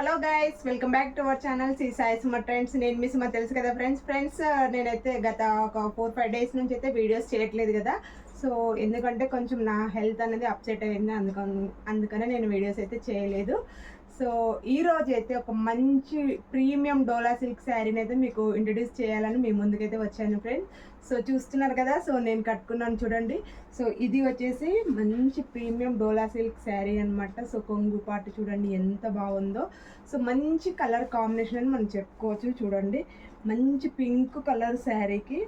Hello guys welcome back to our channel C Sai Suma trends నేను మీ సుమ తెలుసు కదా ఫ్రెండ్స్ ఫ్రెండ్స్ నేనైతే గత ఒక ఫోర్ ఫైవ్ డేస్ నుంచి అయితే వీడియోస్ చేయట్లేదు కదా. సో ఎందుకంటే కొంచెం నా హెల్త్ అనేది అప్సెట్ అయింది. అందుకని అందుకనే నేను వీడియోస్ అయితే చేయలేదు. సో ఈ రోజు అయితే ఒక మంచి ప్రీమియం డోలా సిల్క్ శారీని అయితే మీకు ఇంట్రడ్యూస్ చేయాలని మీ ముందుకైతే వచ్చాను ఫ్రెండ్స్ సో చూస్తున్నారు కదా సో నేను కట్టుకున్నాను చూడండి. సో ఇది వచ్చేసి మంచి ప్రీమియం డోలా సిల్క్ శారీ అన్నమాట. సో కొంగు పాటు చూడండి ఎంత బాగుందో. సో మంచి కలర్ కాంబినేషన్ అని మనం చెప్పుకోవచ్చు చూడండి. మంచి పింక్ కలర్ శారీకి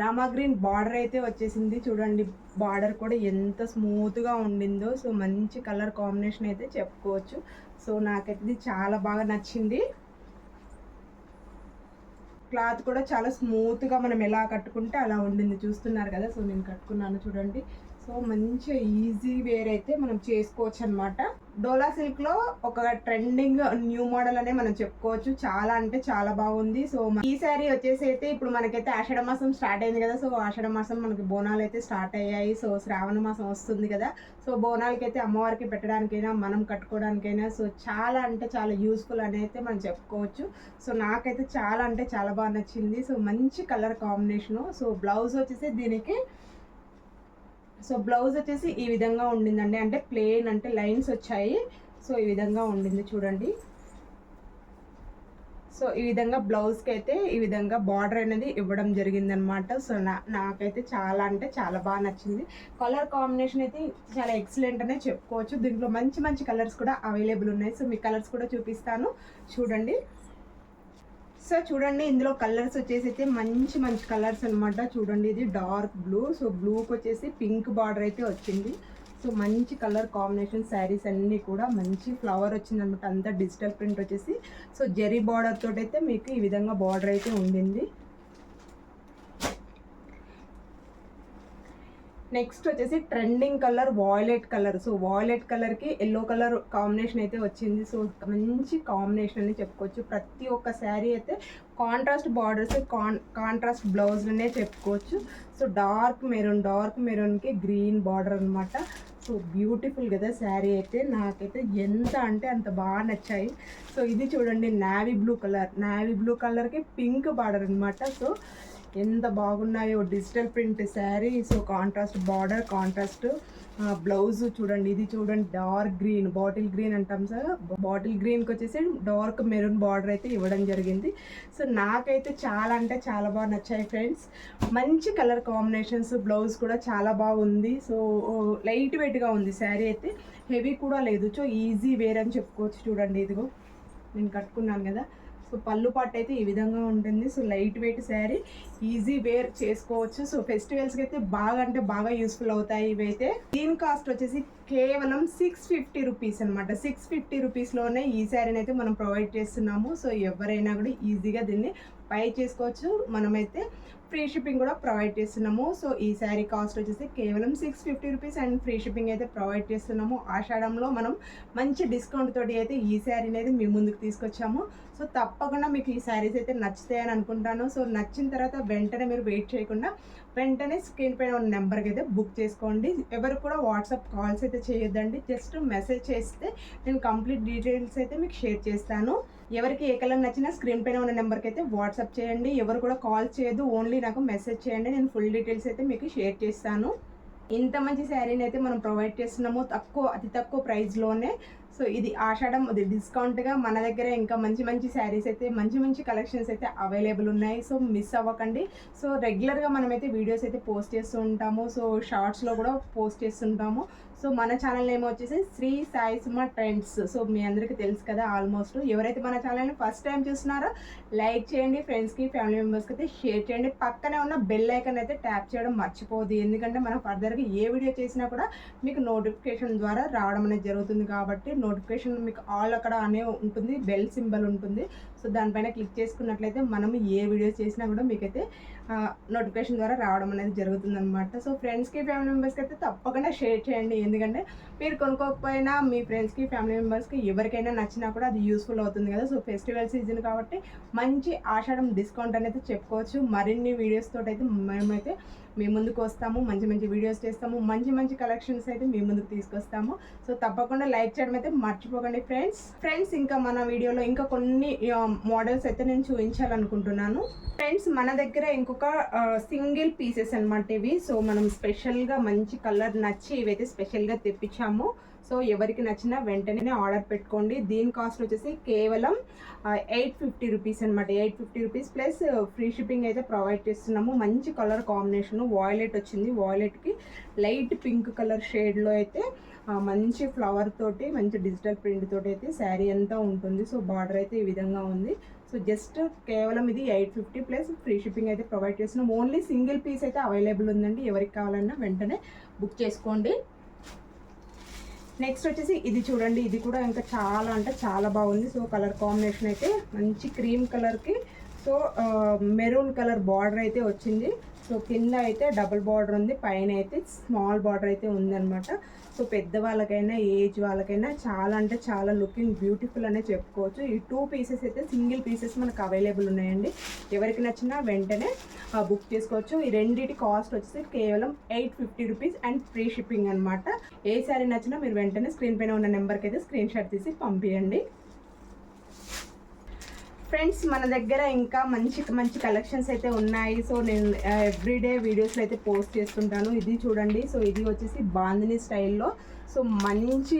రామా గ్రీన్ బార్డర్ అయితే వచ్చేసింది. చూడండి బార్డర్ కూడా ఎంత స్మూత్గా ఉండిందో. సో మంచి కలర్ కాంబినేషన్ అయితే చెప్పుకోవచ్చు. సో నాకైతే ఇది చాలా బాగా నచ్చింది. క్లాత్ కూడా చాలా స్మూత్గా మనం ఎలా కట్టుకుంటే అలా ఉండింది. చూస్తున్నారు కదా సో నేను కట్టుకున్నాను చూడండి. సో మంచి ఈజీ వేర్ అయితే మనం చేసుకోవచ్చు అనమాట డోలా సిల్క్లో ఒక ట్రెండింగ్ న్యూ మోడల్ అనే మనం చెప్పుకోవచ్చు. చాలా అంటే చాలా బాగుంది. సో ఈ శారీ వచ్చేసి అయితే ఇప్పుడు మనకైతే ఆషాఢ మాసం స్టార్ట్ అయింది కదా. సో ఆషాఢ మాసం మనకి బోనాలు అయితే స్టార్ట్ అయ్యాయి. సో శ్రావణ మాసం వస్తుంది కదా. సో బోనాలకి అయితే అమ్మవారికి పెట్టడానికైనా మనం కట్టుకోవడానికైనా సో చాలా అంటే చాలా యూస్ఫుల్ అని అయితే మనం చెప్పుకోవచ్చు. సో నాకైతే చాలా అంటే చాలా బాగా నచ్చింది. సో మంచి కలర్ కాంబినేషను. సో బ్లౌజ్ వచ్చేసి దీనికి సో బ్లౌజ్ వచ్చేసి ఈ విధంగా ఉండిందండి. అంటే ప్లెయిన్ అంటే లైన్స్ వచ్చాయి. సో ఈ విధంగా ఉండింది చూడండి. సో ఈ విధంగా బ్లౌజ్కి అయితే ఈ విధంగా బార్డర్ అనేది ఇవ్వడం జరిగిందనమాట సో నా నాకైతే చాలా అంటే చాలా బాగా నచ్చింది. కలర్ కాంబినేషన్ అయితే చాలా ఎక్సలెంట్ అనే చెప్పుకోవచ్చు. దీంట్లో మంచి మంచి కలర్స్ కూడా అవైలబుల్ ఉన్నాయి. సో మీ కలర్స్ కూడా చూపిస్తాను. చూడండి. సో చూడండి ఇందులో కలర్స్ వచ్చేసి అయితే మంచి మంచి కలర్స్ అనమాట చూడండి ఇది డార్క్ బ్లూ సో బ్లూకి వచ్చేసి పింక్ బార్డర్ అయితే వచ్చింది. సో మంచి కలర్ కాంబినేషన్ శారీస్ అన్నీ కూడా మంచి ఫ్లవర్ వచ్చింది అనమాట అంతా డిజిటల్ ప్రింట్ వచ్చేసి. సో జెరీ బార్డర్ తోటైతే అయితే మీకు ఈ విధంగా బార్డర్ అయితే ఉండింది. నెక్స్ట్ వచ్చేసి trending colour violet colour. So violet కలర్కి ఎల్లో కలర్ కాంబినేషన్ అయితే వచ్చింది. సో మంచి కాంబినేషన్ అని చెప్పుకోవచ్చు. ప్రతి ఒక్క శారీ అయితే కాంట్రాస్ట్ బార్డర్స్ కాన్ కాంట్రాస్ట్ బ్లౌజ్లనే చెప్పుకోవచ్చు. సో డార్క్ మెరూన్ డార్క్ మెరూన్కి గ్రీన్ బార్డర్ అనమాట సో బ్యూటిఫుల్ కదా శారీ అయితే. నాకైతే ఎంత అంటే అంత బాగా నచ్చాయి. సో ఇది చూడండి navy blue colour navy blue కలర్కి పింక్ బార్డర్ అనమాట సో ఎంత బాగున్నాయో digital print sari so contrast border contrast blouse చూడండి ఇది చూడండి డార్క్ గ్రీన్ బాటిల్ గ్రీన్ అంటాం సార్. బాటిల్ గ్రీన్కి వచ్చేసి డార్క్ మెరూన్ బార్డర్ అయితే ఇవ్వడం జరిగింది. సో నాకైతే చాలా అంటే చాలా బాగా నచ్చాయి ఫ్రెండ్స్. మంచి కలర్ కాంబినేషన్స్ బ్లౌజ్ కూడా చాలా బాగుంది సో లైట్ వెయిట్గా ఉంది శారీ అయితే. హెవీ కూడా లేదు. సో ఈజీ వేర్ అని చెప్పుకోవచ్చు చూడండి ఇదిగో. నేను కట్టుకున్నాను కదా. సో పళ్ళు పాటు అయితే ఈ విధంగా ఉంటుంది. So light weight sari easy wear చేసుకోవచ్చు. సో ఫెస్టివల్స్కి అయితే బాగా అంటే బాగా యూస్ఫుల్ అవుతాయి ఇవైతే. దీని కాస్ట్ వచ్చేసి కేవలం సిక్స్ ఫిఫ్టీ రూపీస్ అనమాట సిక్స్ ఫిఫ్టీ రూపీస్లోనే ఈ శారీని అయితే మనం ప్రొవైడ్ చేస్తున్నాము. సో ఎవరైనా కూడా ఈజీగా దీన్ని బై చేసుకోవచ్చు. మనమైతే ఫ్రీ షిప్పింగ్ కూడా ప్రొవైడ్ చేస్తున్నాము. సో ఈ శారీ కాస్ట్ వచ్చేసి కేవలం six fifty rupees and free shipping అయితే ప్రొవైడ్ చేస్తున్నాము. ఆషాఢంలో మనం మంచి డిస్కౌంట్ తోటి అయితే ఈ శారీని అయితే మీ ముందుకు తీసుకొచ్చాము. సో తప్పకుండా మీకు ఈ శారీస్ అయితే నచ్చుతాయని అనుకుంటాను. సో నచ్చిన తర్వాత వెంటనే మీరు వెయిట్ చేయకుండా వెంటనే స్క్రీన్ పైన ఉన్న నెంబర్కి అయితే బుక్ చేసుకోండి. ఎవరు కూడా వాట్సాప్ కాల్స్ అయితే చేయొద్దండి. జస్ట్ మెసేజ్ చేస్తే నేను కంప్లీట్ డీటెయిల్స్ అయితే మీకు షేర్ చేస్తాను. ఎవరికి ఏ కలర్ నచ్చినా స్క్రీన్ పైన ఉన్న నెంబర్కి అయితే వాట్సాప్ చేయండి. ఎవరు కూడా కాల్ చేయదు ఓన్లీ నాకు మెసేజ్ చేయండి. నేను ఫుల్ డీటెయిల్స్ అయితే మీకు షేర్ చేస్తాను. ఇంత మంచి శారీని అయితే మనం ప్రొవైడ్ చేస్తున్నాము. తక్కువ అతి తక్కువ ప్రైస్లోనే సో ఇది ఆషాఢం అది డిస్కౌంట్గా మన దగ్గర ఇంకా మంచి మంచి శారీస్ అయితే మంచి మంచి కలెక్షన్స్ అయితే అవైలబుల్ ఉన్నాయి. సో మిస్ అవ్వకండి. సో రెగ్యులర్గా మనమైతే వీడియోస్ అయితే పోస్ట్ చేస్తూ ఉంటాము. సో షార్ట్స్లో కూడా పోస్ట్ చేస్తుంటాము. సో మన ఛానల్ నేమ్ వచ్చేసి శ్రీ సాయి సుమ ట్రెండ్స్. సో మీ అందరికీ తెలుసు కదా ఆల్మోస్ట్ ఎవరైతే మన ఛానల్ని ఫస్ట్ టైం చూస్తున్నారో లైక్ చేయండి ఫ్రెండ్స్కి ఫ్యామిలీ మెంబర్స్కి అయితే షేర్ చేయండి. పక్కనే ఉన్న బెల్ ఐకన్ అయితే ట్యాప్ చేయడం మర్చిపోదు ఎందుకంటే మనం ఫర్దర్గా ఏ వీడియో చేసినా కూడా మీకు నోటిఫికేషన్ ద్వారా రావడం అనేది జరుగుతుంది కాబట్టి నోటిఫికేషన్ మీకు ఆల్ అక్కడ అనే ఉంటుంది బెల్ సింబల్ ఉంటుంది. సో దానిపైన క్లిక్ చేసుకున్నట్లయితే మనం ఏ వీడియో చేసినా కూడా మీకైతే నోటిఫికేషన్ ద్వారా రావడం అనేది జరుగుతుంది అనమాట సో ఫ్రెండ్స్కి ఫ్యామిలీ మెంబర్స్కి అయితే తప్పకుండా షేర్ చేయండి. ఎందుకంటే మీరు కొనుక్కోకపోయినా మీ ఫ్రెండ్స్కి ఫ్యామిలీ మెంబర్స్కి ఎవరికైనా నచ్చినా కూడా అది యూస్ఫుల్ అవుతుంది కదా. సో ఫెస్టివల్ సీజన్ కాబట్టి మంచి ఆషాఢం డిస్కౌంట్ అనేది చెప్పుకోవచ్చు. మరిన్ని వీడియోస్ తోటి అయితే మేమైతే మీ ముందుకు వస్తాము మంచి మంచి వీడియోస్ చేస్తాము మంచి మంచి కలెక్షన్స్ అయితే మీ ముందుకు తీసుకొస్తాము. సో తప్పకుండా లైక్ చేయడం అయితే మర్చిపోకండి ఫ్రెండ్స్ ఫ్రెండ్స్ ఇంకా మన వీడియోలో ఇంకా కొన్ని మోడల్స్ అయితే నేను చూపించాలనుకుంటున్నాను. ఫ్రెండ్స్ మన దగ్గర ఇంకొక సింగిల్ పీసెస్ అనమాట ఇవి. సో మనం స్పెషల్గా మంచి కలర్ నచ్చి ఇవైతే స్పెషల్గా తెప్పించాము. సో ఎవరికి నచ్చినా వెంటనే ఆర్డర్ పెట్టుకోండి. దీని కాస్ట్ వచ్చేసి కేవలం ఎయిట్ ఫిఫ్టీ రూపీస్ అనమాట eight fifty rupees plus free shipping అయితే ప్రొవైడ్ చేస్తున్నాము. మంచి కలర్ కాంబినేషన్. వాయిలెట్ వచ్చింది. వాయిలెట్కి లైట్ పింక్ కలర్ షేడ్లో అయితే మంచి ఫ్లవర్ తోటి మంచి డిజిటల్ ప్రింట్ తోటి అయితే శారీ అంతా ఉంటుంది. సో బార్డర్ అయితే ఈ విధంగా ఉంది. సో జస్ట్ కేవలం ఇది eight fifty plus free shipping అయితే ప్రొవైడ్ చేస్తున్నాం ఓన్లీ సింగిల్ పీస్ అయితే అవైలబుల్ ఉందండి. ఎవరికి కావాలన్నా వెంటనే బుక్ చేసుకోండి. నెక్స్ట్ వచ్చేసి ఇది చూడండి ఇది కూడా ఇంకా చాలా అంటే చాలా బాగుంది. సో కలర్ కాంబినేషన్ అయితే మంచి క్రీమ్ కలర్కి సో మెరూన్ కలర్ బార్డర్ అయితే వచ్చింది. సో కింద అయితే డబుల్ బార్డర్ ఉంది పైన అయితే స్మాల్ బార్డర్ అయితే ఉందన్నమాట. సో పెద్దవాళ్ళకైనా ఏజ్ వాళ్ళకైనా చాలా అంటే చాలా లుకింగ్ బ్యూటిఫుల్ అనే చెప్పుకోవచ్చు. ఈ టూ పీసెస్ అయితే సింగిల్ పీసెస్ మనకు అవైలబుల్ ఉన్నాయండి. ఎవరికి నచ్చినా వెంటనే బుక్ చేసుకోవచ్చు. ఈ రెండింటి కాస్ట్ వచ్చేసి కేవలం eight fifty rupees and free shipping అనమాట ఏ శారీ నచ్చినా మీరు వెంటనే స్క్రీన్ పైన ఉన్న నెంబర్కి అయితే స్క్రీన్ షాట్ తీసి పంపించండి ఫ్రెండ్స్ మన దగ్గర ఇంకా మంచి మంచి కలెక్షన్స్ అయితే ఉన్నాయి. సో నేను ఎవ్రీడే వీడియోస్లో అయితే పోస్ట్ చేస్తుంటాను. ఇది చూడండి. సో ఇది వచ్చేసి బాందిని స్టైల్లో. సో మంచి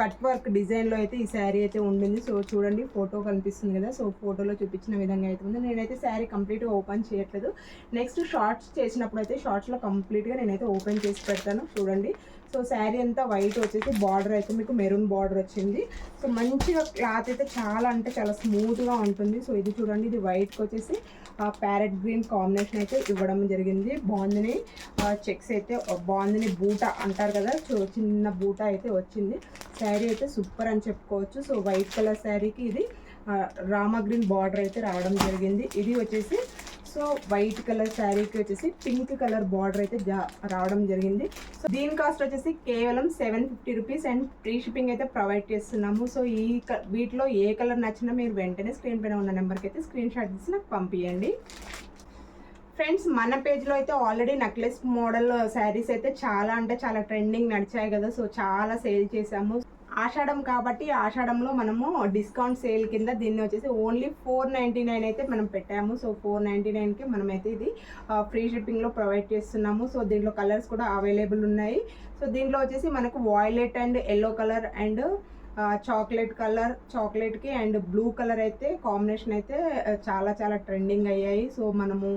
కట్ వర్క్ డిజైన్లో అయితే ఈ శారీ అయితే ఉండింది. సో చూడండి ఫోటో కనిపిస్తుంది కదా. సో ఫోటోలో చూపించిన విధంగా అయితే ఉంది. నేనైతే శారీ కంప్లీట్గా ఓపెన్ చేయట్లేదు. నెక్స్ట్ షార్ట్స్ చేసినప్పుడు అయితే షార్ట్స్లో కంప్లీట్గా నేనైతే ఓపెన్ చేసి పెడతాను. చూడండి. సో శారీ అంతా వైట్ వచ్చేసి బార్డర్ అయితే మీకు మెరూన్ బార్డర్ వచ్చింది. సో మంచిగా క్లాత్ అయితే చాలా అంటే చాలా స్మూత్గా ఉంటుంది. సో ఇది చూడండి ఇది వైట్కి వచ్చేసి ప్యారెట్ గ్రీన్ కాంబినేషన్ అయితే ఇవ్వడం జరిగింది. బాగుందని చెక్స్ అయితే బాగుందని బూట అంటారు కదా సో చిన్న బూట అయితే వచ్చింది. శారీ అయితే సూపర్ అని చెప్పుకోవచ్చు. సో వైట్ కలర్ శారీకి ఇది రామా గ్రీన్ బార్డర్ అయితే రావడం జరిగింది. ఇది వచ్చేసి సో వైట్ కలర్ శారీకి వచ్చేసి పింక్ కలర్ బార్డర్ అయితే రావడం జరిగింది. సో దీని కాస్ట్ వచ్చేసి కేవలం seven fifty rupees and free shipping అయితే ప్రొవైడ్ చేస్తున్నాము. సో ఈ వీటిలో ఏ కలర్ నచ్చినా మీరు వెంటనే స్క్రీన్ పైన ఉన్న నెంబర్కి అయితే స్క్రీన్ షాట్ తీసి నాకు పంపించండి ఫ్రెండ్స్ మన పేజ్లో అయితే ఆల్రెడీ నెక్లెస్ మోడల్ శారీస్ అయితే చాలా అంటే చాలా ట్రెండింగ్ నడిచాయి కదా. సో చాలా సేల్ చేసాము ఆషాఢం కాబట్టి ఆషాఢంలో మనము డిస్కౌంట్ సేల్ కింద దీన్ని వచ్చేసి ఓన్లీ ఫోర్ నైంటీ నైన్ అయితే మనం పెట్టాము. సో ఫోర్ నైంటీ నైన్కి మనమైతే ఇది ఫ్రీ షిప్పింగ్లో ప్రొవైడ్ చేస్తున్నాము. సో దీంట్లో కలర్స్ కూడా అవైలబుల్ ఉన్నాయి. సో దీంట్లో వచ్చేసి మనకు violet and yellow colour and chocolate colour చాక్లెట్కి and blue colour అయితే కాంబినేషన్ అయితే చాలా చాలా ట్రెండింగ్ అయ్యాయి. సో మనము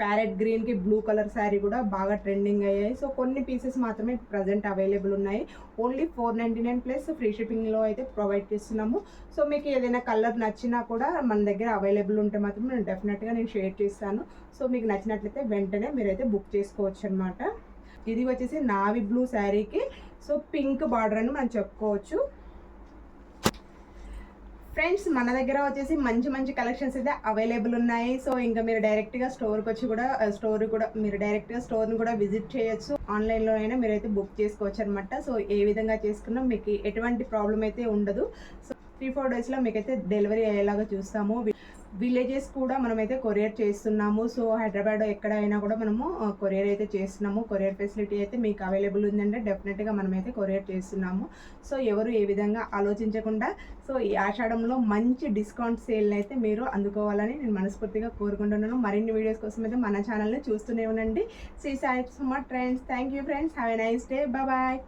ప్యారెట్ గ్రీన్కి బ్లూ కలర్ శారీ కూడా బాగా ట్రెండింగ్ అయ్యాయి. సో కొన్ని పీసెస్ మాత్రమే ప్రజెంట్ అవైలబుల్ ఉన్నాయి. Only four ninety nine plus free షిప్పింగ్లో అయితే ప్రొవైడ్ చేస్తున్నాము. సో మీకు ఏదైనా కలర్ నచ్చినా కూడా మన దగ్గర అవైలబుల్ ఉంటే మాత్రం నేను డెఫినెట్గా నేను షేర్ చేస్తాను. సో మీకు నచ్చినట్లయితే వెంటనే మీరైతే బుక్ చేసుకోవచ్చు అనమాట ఇది వచ్చేసి నావి బ్లూ శారీకి సో పింక్ బార్డర్ అని మనం చెప్పుకోవచ్చు. ఫ్రెండ్స్ మన దగ్గర వచ్చేసి మంచి మంచి కలెక్షన్స్ అయితే అవైలబుల్ ఉన్నాయి. సో ఇంకా మీరు డైరెక్ట్గా స్టోర్కి వచ్చి కూడా స్టోర్ కూడా మీరు డైరెక్ట్గా స్టోర్ని కూడా విజిట్ చేయొచ్చు. ఆన్లైన్లో అయినా మీరైతే బుక్ చేసుకోవచ్చు అనమాట సో ఏ విధంగా చేసుకున్నా మీకు ఎటువంటి ప్రాబ్లం అయితే ఉండదు. సో త్రీ ఫోర్ డేస్లో మీకైతే డెలివరీ అయ్యేలాగా చూస్తాము. విలేజెస్ కూడా మనమైతే కొరియర్ చేస్తున్నాము. సో హైదరాబాద్ ఎక్కడైనా కూడా మనము కొరియర్ అయితే చేస్తున్నాము. కొరియర్ ఫెసిలిటీ అయితే మీకు అవైలబుల్ ఉందంటే డెఫినెట్గా మనమైతే కొరియర్ చేస్తున్నాము. సో ఎవరు ఏ విధంగా ఆలోచించకుండా సో ఈ ఆషాఢంలో మంచి డిస్కౌంట్ సేల్ని అయితే మీరు అందుకోవాలని నేను మనస్ఫూర్తిగా కోరుకుంటున్నాను. మరిన్ని వీడియోస్ కోసం అయితే మన ఛానల్ని చూస్తూనే ఉండండి. Shri Sai Suma trends. Thank you friends. Have a nice day. Bye.